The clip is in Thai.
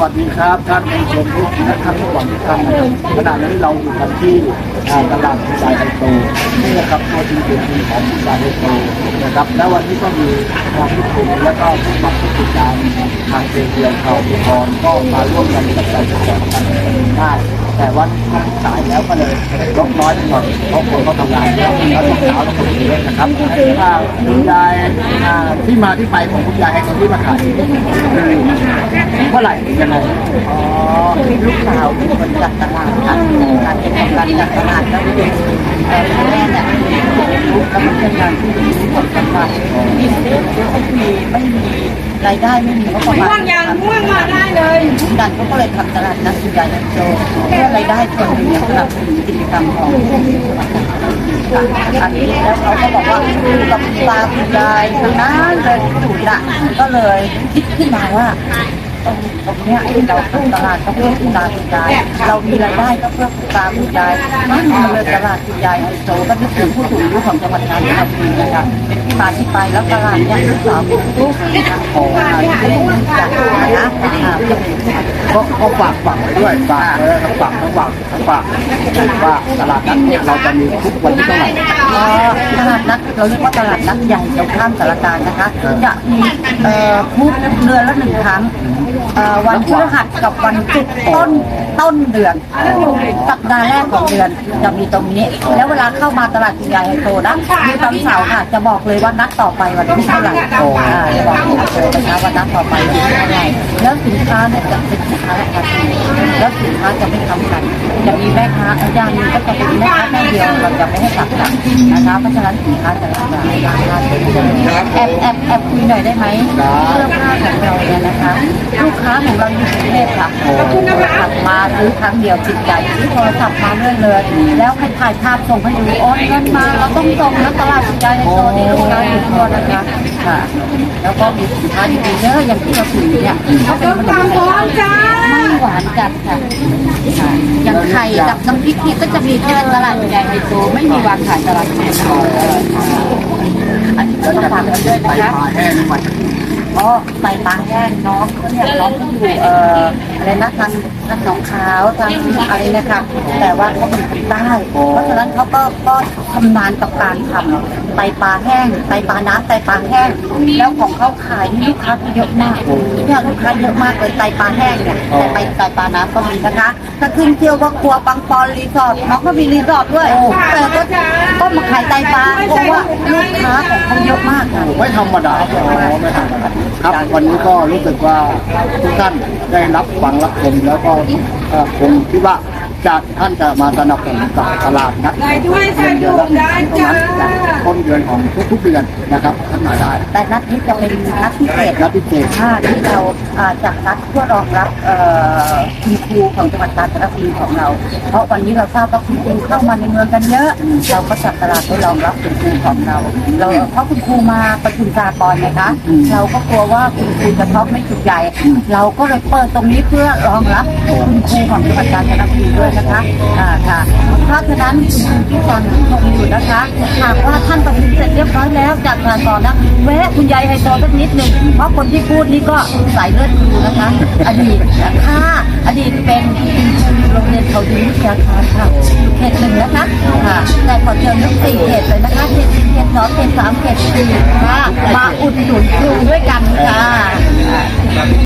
วัสดีครับท่านผู้ชมทุกท่านท่านผู้หวังทุกท่านนะครับขณะนี้เราอยู่กันที่ตลาดผู้ชายไฮโซนี่นะครับตัวจริงตัวจริงของผู้ชายไฮโซนะครับและวันนี้ก็มีทางผู้ชมและก็ผู้มาผู้ติดตามทางเพจเดียวเขาทุกคนก็มาร่วมกันกับการแสดงกันได้แต่วันนี้สายแล้วก็เลยลดน้อยไปหน่อยเพราะคนก็ทำงานแล้วแล้วลูกสาวต้องคนเยอะนะครับอ่าคุณยายที่มาที่ไปของคุณยายไฮโซที่มาขายคือเมื่อไหร่ยังไงอ๋อลูกสาวเป็นคนจัดตลาดค่ะการเป็นของการจัดตลาดก็คือเอ่อแม่เนี่ยลูกแล้วมันเป็นงานที่ดีของจังหวัดมีไม่มีไม่มีรายได้ไม่มีก็ประมาณม่วงยังม่วงมาได้เลยดันเขาก็เลยทำตลาดนัดใหญ่โตเพื่อรายได้ส่วนหนึ่งเนี่ยสนับสนุนกิจกรรมของอันนี้แล้วเขาก็บอกว่าอยู่กับคุณตาคุณยายทั้งนั้นเลยถูกละก็เลยคิดขึ้นมาว่า ตรงตรงเนี้ยเราทำตลาดก็เพื่อคุณตาคุณยายเรามีรายได้ก็เพื่อคุณตาคุณยายนั่นเลยตลาดคุณยายไอโซก็นึกถึงผู้สูงอายุของจังหวัดกาญจนบุรีนะคะเป็นที่มาที่ไปแล้วตลาดเนี่ยลูกสาวเป็นผู้สูงอายุของที่ได้จากนะอ่าจะเป็น ก็ก็ฝากฝากไว้ด้วยฝากเลยทั้งฝากทั้งฝากทั้งฝากว่าตลาดนัดเนี่ยเราจะมีทุกวันที่เท่าไหร่อ่อตลาดนัดเราเรียกว่าตลาดนัดใหญ่ตรงข้ามสารกลารนะคะ จะมีเอ่อทุกเดือนละหนึ่งครั้ง วันพฤหัสกับวันศุกต้นต้นเดือนสัปดาห์แรกของเดือนจะมีตรงนี้ แล้วเวลาเข้ามาตลาดคุณยายไฮโซนะมีตอนเสาร์ค่ะจะบอกเลยว่านัดต่อไปวันที่เท่าไหร่อ่าจะบอกเลยนะคะว่านัดต่อไปวันที่เท่าไหร่แล้วสินค้าเนี่ยจะเป็นสินค้าราคาถูกแล้วสินค้าจะไม่ซ้ำกัน จะมีแม่ค้าอย่างนึงก็จะเป็นแม่ค้าแค่เดียวเราจะไม่ให้สับกันนะคะเพราะฉะนั้นสินค้าจะหลากหลายราคาถูกแอบแอบแอบคุยหน่อยได้ไหมเสื้อผ้าของเราเนี่ยนะคะลูกค้าของเราอยู่กรุงเทพค่ะขับมาซื้อครั้งเดียวติดใจซื้อโทรศัพท์มาเรื่อยเลย แล้วให้ถ่ายภาพส่งให้ดูโอนเงินมาเราต้องส่งนะตลาดสินใจในโซนนี้ลูกค้าอยู่ทั่วนะคะค่ะ แล้วก็มีสินค้าดีๆเยอะอย่างที่เราถือเนี่ยก็เป็นขนมไทยจ้าไม่หวานจัดค่ะค่ะอย่างไข่กับน้ำพริกเนี่ยก็จะมีแค่ตลาดใหญ่ไฮโซไม่มีวางขายตลาดแม่อันนี้ก็ต้องฝากกันด้วยไปนะคะ มาแห้งมาจากอ๋อไปบาแยกน้องเขาเนี่ยน้องเขาอยู่เอ่ออะไรนะทางทางหนองขาวทางอะไรเนะคะแต่ว่าเขาเป็นคนใต้เพราะฉะนั้นเขาก็ก็ทำนานกับการทำ ไตปลาแห้งไตปลาน้ำไตปลาแห้ง แล้วของเขาขายนี่ลูกค้าเยอะมากเนี่ยลูกค้าเยอะมากเลยไตปลาแห้งเนี่ยแต่ไปไตปลาน้ำก็มีนะคะถ้าขึ้นเที่ยวว่าครัวปังปอนรีสอร์ทน้องก็มีรีสอร์ทด้วยแต่ก็ก็มาขายไตปลาเพราะว่าลูกค้าของเขาเยอะมากค่ะไม่ธรรมดาไม่ธรรมดาครับวันนี้ก็รู้สึกว่าทุกท่านได้รับฟังรับชมแล้วก็เอ่อผมคิดว่า จะท่านจะมาสนับสนุนกับตลาดนัดได้ด้วยใส่ถุงได้จ้า ต้นเดือนของทุกๆเดือนนะครับท่านมาได้แต่นัดนี้จะเป็นนัดพิเศษนัดพิเศษ ค่ะที่เราอ่าจัดนัดเพื่อรองรับเอ่อคุณครูของจังหวัดกาญจนบุรีของเรา เพราะวันนี้เราทราบว่าคุณครูเข้ามาในเมืองกันเยอะเราก็จัดตลาดเพื่อรองรับคุณครูของเรา เราเพราะคุณครูมาประชุมสากรนะคะ เราก็กลัวว่าคุณครูจะท็อปไม่ถูกใจเราก็เลยเปิดตรงนี้เพื่อรองรับคุณครูของจังหวัดกาญจนบุรีด้วยนะคะอ่าค่ะเพราะฉะนั้นคุที่ตอนที่ชมอยู่นะคะหากว่าท่านประชุมเสร็จเรียบร้อยแล้วจากทางตอนนะแวะคุณยายไฮโซสักนิดหนึ่งเพราะคนที่พูดนี่ก็สายเลือดครูนะคะ อดีตค่ะอดีตเป็นโรงเรียนเขาดีวิทยาคารค่ะเขตหนึ่งนะคะค่ะแต่ขอเชิญทุกสี่เขตเลยนะคะเขตหนึ่งเขตสองเขตสามเขตสี่ค่ะมาอุดหนุนครูด้วยกันค่ะ